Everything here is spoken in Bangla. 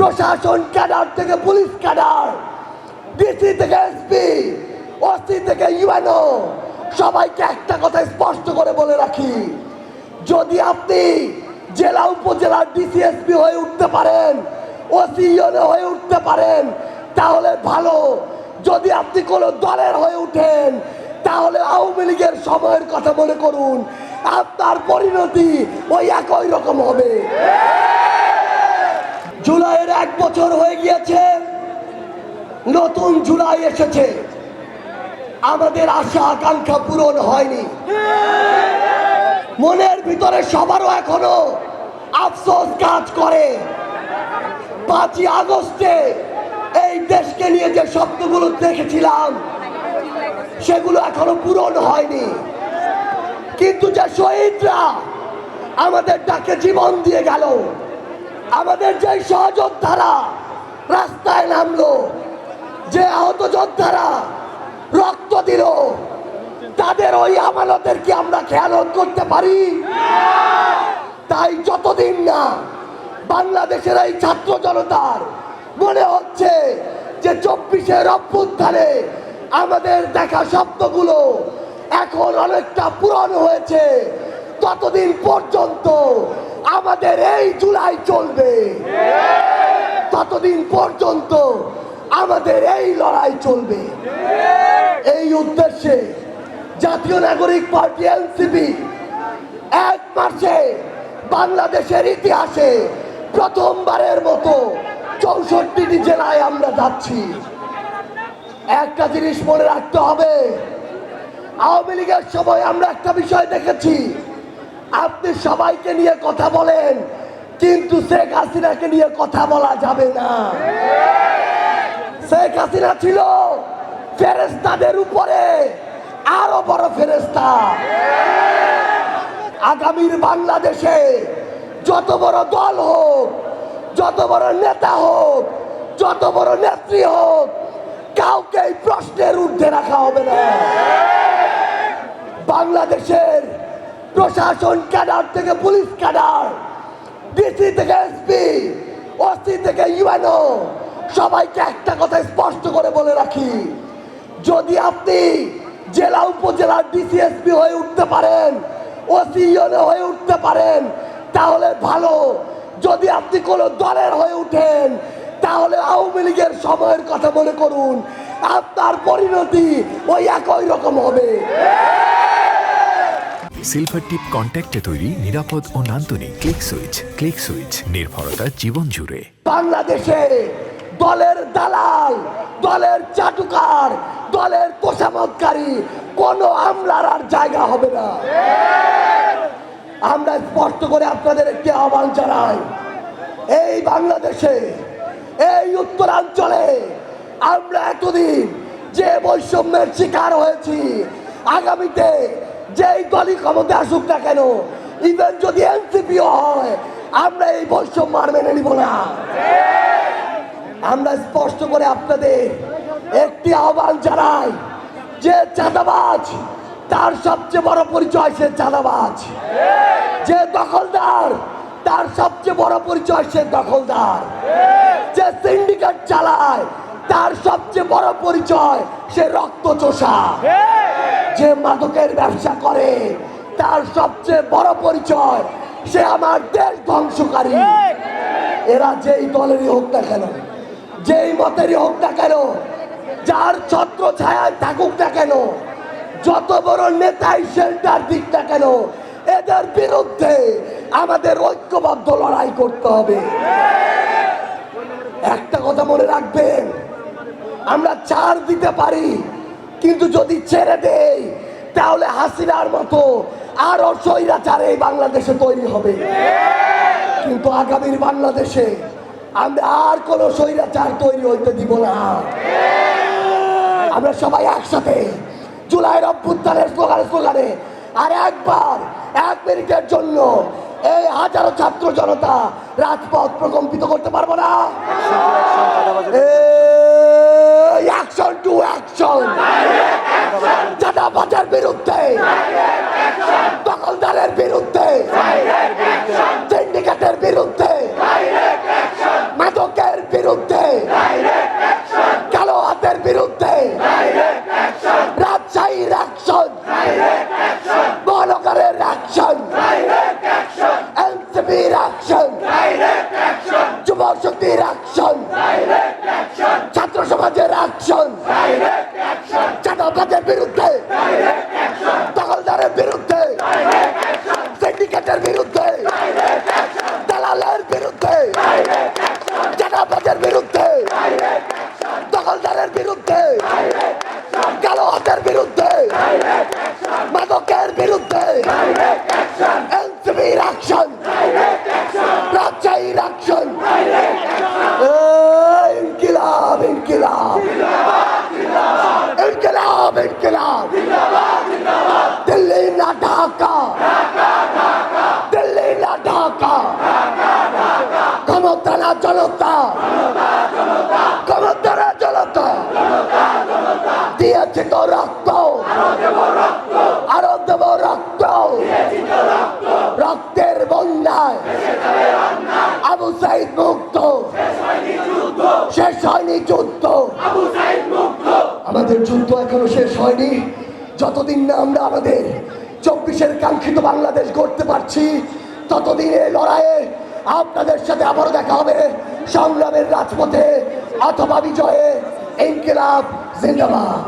প্রশাসন ক্যাডার থেকে পুলিশ ক্যাডার, ডিসি থেকে এসপি, ওসি থেকে ইউএনও, সবাইকে একটা কথা স্পষ্ট করে বলে রাখি, যদি আপনি জেলা উপজেলার ডিসিএসপি হয়ে উঠতে পারেন, ওসি, ইউএনও হয়ে উঠতে পারেন, তাহলে ভালো। যদি আপনি কোনো দলের হয়ে উঠেন, তাহলে আওয়ামী লীগের সময়ের কথা মনে করুন, আপনার পরিণতি ওই একই রকম হবে। জুলাইয়ের এক বছর হয়ে গিয়েছে। নতুন জুলাই এসেছে। আমাদের আশা, আকাঙ্ক্ষা পূরণ হয়নি। মনের ভিতরে সবারও এখনও আফসোস কাজ করে। পাঁচই আগস্টে এই দেশকে নিয়ে যে স্বপ্নগুলো দেখেছিলাম, সেগুলো এখনও পূরণ হয়নি। কিন্তু যে শহীদরা আমাদের ডাকে জীবন দিয়ে গেল আমাদের যে সহযোদ্ধারা রাস্তায় নামলো, যে আহত যোদ্ধারা রক্ত দিল, তাদের ওই আমানতের কি আমরা খেয়ালত করতে পারি? তাই যতদিন না বাংলাদেশের এই ছাত্র জনতার মনে হচ্ছে যে চব্বিশের অভ্যুত্থানে আমাদের দেখা স্বপ্নগুলো এখন অনেকটা পূরণ হয়েছে, ততদিন পর্যন্ত আমাদের এই জুলাই চলবে। ততদিন পর্যন্ত আমাদের এই লড়াই চলবে। এই উদ্দেশ্যে জাতীয় নাগরিক পার্টি এনসিপি এক মাসে বাংলাদেশের ইতিহাসে প্রথমবারের মতো চৌষট্টিটি জেলায় আমরা যাচ্ছি। একটা জিনিস মনে রাখতে হবে, আওয়ামী লীগের সময় আমরা একটা বিষয় দেখেছি। আপনি সবাইকে নিয়ে কথা বলেন, কিন্তু শেখ হাসিনাকে নিয়ে কথা বলা যাবে না। শেখ হাসিনা ছিল ফেরেস্তাদের উপরে আরও বড় ফেরেস্তা আগামীর বাংলাদেশে যত বড় দল হোক, যত বড় নেতা হোক, যত বড় নেত্রী হোক কাউকে এই প্রশ্নের ঊর্ধ্বে রাখা হবে না। বাংলাদেশের প্রশাসন ক্যাডার থেকে পুলিশ ক্যাডার ডিসি থেকে এসপি ওসি থেকে ইউএনও সবাইকে একটা কথা স্পষ্ট করে বলে রাখি। যদি আপনি জেলা উপজেলার ডিসিএসপি হয়ে উঠতে পারেন ওসি ইউএনও হয়ে উঠতে পারেন, তাহলে ভালো। যদি আপনি কোনো দলের হয়ে উঠেন, তাহলে আওয়ামী লীগের সময়ের কথা মনে করুন। আপনার পরিণতি ওই একই রকম হবে। সিলভার টিপ কন্ট্যাক্টে তৈরি নিরাপদ ও নান্দনিক ক্লিক সুইচ ক্লিক সুইচ নির্ভরতা জীবন জুড়ে। বাংলাদেশে দলের দালাল, দলের চাটুকার দলের তোষামতকারী, কোনো আমলার আর জায়গা হবে না। আমরা স্পষ্ট করে আপনাদের একটি আহ্বান জানাই, এই বাংলাদেশে, এই উত্তরাঞ্চলে আমরা এতদিন যে বৈষম্যের শিকার হয়েছি, আগামীতে যেই দলই ক্ষমতা আসুক না কেন ইভেন যদি এনসিপিও হয়, আমরা এই বৈষম্য আর মেনে নিব না। আমরা স্পষ্ট করে আপনাদের একটি আহ্বান জানাই, যে চাঁদাবাজ, তার সবচেয়ে বড় পরিচয় সে চাঁদাবাজ। যে দখলদার, তার সবচেয়ে বড় পরিচয় সে দখলদার। যে সিন্ডিকেট চালায়, তার সবচেয়ে বড় পরিচয় সে রক্ত চোষা যে মাদকের ব্যবসা করে। তার সবচেয়ে বড় পরিচয়, সে আমার দেশ ধ্বংসকারী। এরা যেই দলেরই হোক না কেন, যেই মতেরই হোক না কেন, যার ছত্র ছায়ায় থাকুক না কেন, যত বড় নেতাই শেল্টার দিক না কেন, এদের বিরুদ্ধে আমাদের ঐক্যবদ্ধ লড়াই করতে হবে। একটা কথা মনে রাখবেন, আমরা ছাড় দিতে পারি, কিন্তু যদি ছেড়ে দেই তাহলে হাসিনার মতো আরও স্বৈরাচার এই বাংলাদেশে তৈরি হবে। কিন্তু আগামীর বাংলাদেশে আমরা আর কোনো স্বৈরাচার তৈরি হইতে দিব না। আমরা সবাই একসাথে জুলাইয়ের অভ্যুত্থানের স্লোগানে স্লোগানে আর একবার এক মিনিটের জন্য এই হাজারো ছাত্র জনতা রাজপথ প্রকম্পিত করতে পারব না অ্যাকশন টু অ্যাকশন চাঁদাবাজের বিরুদ্ধে। দখলদারের বিরুদ্ধে সিন্ডিকেটের বিরুদ্ধে মাদকের শক্তির অ্যাকশন ছাত্র সমাজের অ্যাকশন চাঁদাবাজের বিরুদ্ধে দখলদারের বিরুদ্ধে সিন্ডিকেটের বিরুদ্ধে দালালের বিরুদ্ধে চাঁদাবাজের বিরুদ্ধে দখলদারের বিরুদ্ধে কালো হাতের বিরুদ্ধে মাদকের বিরুদ্ধে এনসিবির অ্যাকশন রাজশাহীর অ্যাকশন ইনকিলাব ইনকিলাব ইনকিলাব ইনকিলাব, দিল্লি না ঢাকা, দিল্লি না ঢাকা, ক্ষমতা না জনতা, ক্ষমতা না জনতা, দিয়েছে তো রক্ত আরও দেব রক্ত রক্তের বন্যায় আবু সাইদ মুক্ত। শেষ হয়নি যুদ্ধ। আমাদের যুদ্ধ এখনও শেষ হয়নি। যতদিন না আমরা আমাদের চব্বিশের কাঙ্ক্ষিত বাংলাদেশ গড়তে পারছি ততদিন এই লড়াইয়ে আপনাদের সাথে আবারও দেখা হবে সংগ্রামের রাজপথে অথবা বিজয়ে। ইনকিলাব জিন্দাবাদ।